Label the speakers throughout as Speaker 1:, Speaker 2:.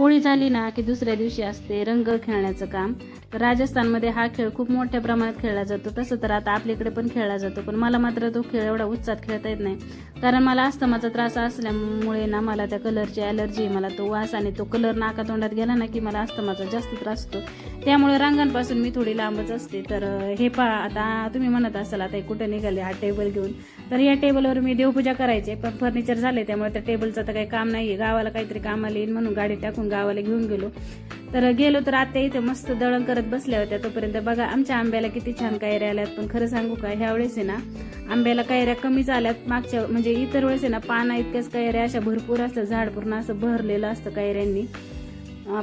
Speaker 1: होळी झाली ना की दुसऱ्या दिवशी असते रंग खेळण्याचं काम. तर राजस्थानमध्ये हा खेळ खूप मोठ्या प्रमाणात खेळला जातो. तसं तर आता आपल्याकडे पण खेळला जातो पण मला मात्र तो खेळ एवढा उत्साहात खेळता येत नाही. कारण मला अस्थमाचा त्रास असल्यामुळे ना मला त्या कलरची ॲलर्जी मला तो वास आणि तो कलर नाका तोंडात गेला ना की मला अस्थमाचा जास्त त्रास होतो. त्यामुळे रंगांपासून मी थोडी लांबच असते. तर हे पहा आता तुम्ही म्हणत असाल आता हे कुठे निघाले? हा टेबल घेऊन. तर या टेबलवर मी देवपूजा करायची. पण फर्निचर झाले त्यामुळे त्या टेबलचं तर काही काम नाहीये. गावाला काहीतरी कामाला येईल म्हणून गाडी टाकून गावाला घेऊन गेलो. तर गेलो तर आत्या इथे मस्त दळण करत बसल्या होत्या. तोपर्यंत बघा आमच्या आंब्याला किती छान कायऱ्या आल्यात. पण खरं सांगू का ह्या वेळेस आहे ना आंब्याला कैऱ्या कमीच आल्यात. मागच्या म्हणजे इतर वेळेस आहे ना पाना इतक्याच कायऱ्या अशा भरपूर असतं झाड पूर्ण असं भरलेलं असतं कायऱ्यांनी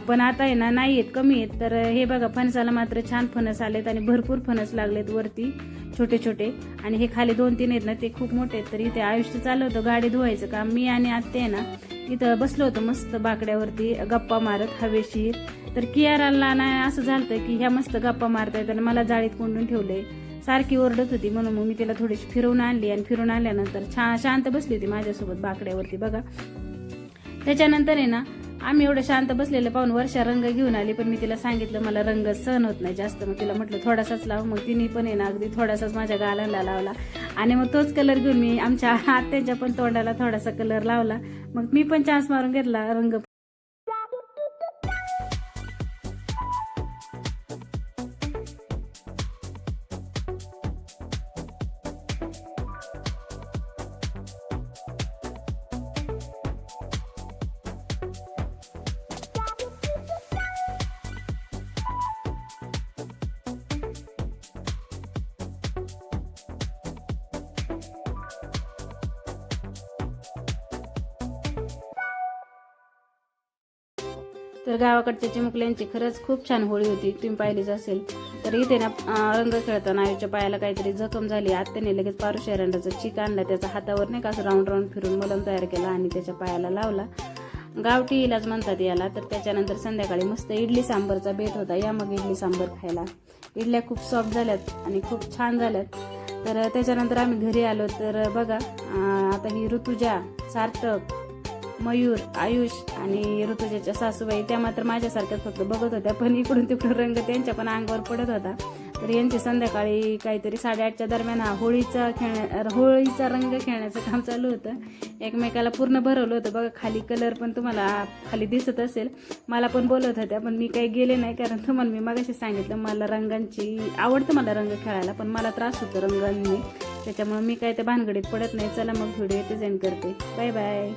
Speaker 1: पण आता आहे ना नाही आहेत कमी आहेत तर हे बघा फणसाला मात्र छान फणस आलेत आणि भरपूर फणस लागलेत वरती. छोटे छोटे आणि हे खाली दोन तीन आहेत ना ते खूप मोठे आहेत. तर इथे आयुष्य चाललं होतं गाडी धुवायचं काम. मी आणि आत्ते आहे ना इथं बसलो होतो मस्त बाकड्यावरती गप्पा मारत हवेशीर. तर कियाराला ना असं झालं की ह्या मस्त गप्पा मारतायत आणि मला जाळीत कोंडून ठेवले सारखी ओरडत होती म्हणून मग मी तिला थोडीशी फिरवून आणली आणि फिरून आणल्यानंतर छान शांत बसली होती माझ्यासोबत बाकड्यावरती बघा. त्याच्यानंतर आहे ना आम्ही एवढं शांत बसलेलं पाहून वर्षा रंग घेऊन आली पण मी तिला सांगितलं मला रंग सहन होत नाही जास्त. मग तिला म्हटलं थोडासाच लाव. मग तिने पण आहे ना अगदी थोडासाच माझ्या गालांना लावला. आणि मग तोच कलर घेऊन मी आमच्या आत्याच्या पण तोंडाला थोडासा कलर लावला. मग मी पण चान्स मारून घेतला रंग तर गावाकडच्या चिमुकल्यांची खरंच खूप छान होळी होती. तुम्ही पाहिलीच असेल. तर इथे ना रंग खेळताना आईच्या पायाला काहीतरी जखम झाली. आत्याने लगेच पारुशा एरंडाचा चिक आणला. त्याचा हातावर नाही का असं राऊंड राऊंड फिरून मलम तयार केला आणि त्याच्या पायाला लावला. गावठी इलाज म्हणतात याला. तर त्याच्यानंतर संध्याकाळी मस्त इडली सांबरचा बेत होता. या मग इडली सांबर खायला. इडल्या खूप सॉफ्ट झाल्यात आणि खूप छान झाल्यात. तर त्याच्यानंतर आम्ही घरी आलो. तर बघा आता ही ऋतुजा सार्थक मयूर आयुष आणि ऋतुजाच्या सासूबाई त्या मात्र माझ्यासारख्याच फक्त बघत होत्या. पण इकडून तिकडून रंग त्यांच्या पण अंगावर पडत होता. तर यांची संध्याकाळी काहीतरी साडेआठच्या दरम्यान हा होळीचा खेळण्या होळीचा रंग खेळण्याचं काम चालू होतं. एकमेकाला पूर्ण भरवलं होतं. बघा खाली कलर पण तुम्हाला खाली दिसत असेल. मला पण बोलत होत्या पण मी काही गेले नाही. कारण तुम्हाला मी मगाशी सांगितलं मला रंगांची आवडतं मला रंग खेळायला पण मला त्रास होतो रंगांनी. त्याच्यामुळे मी काय त्या भानगडीत पडत नाही. चला मग व्हिडिओ इथे करते. Bye bye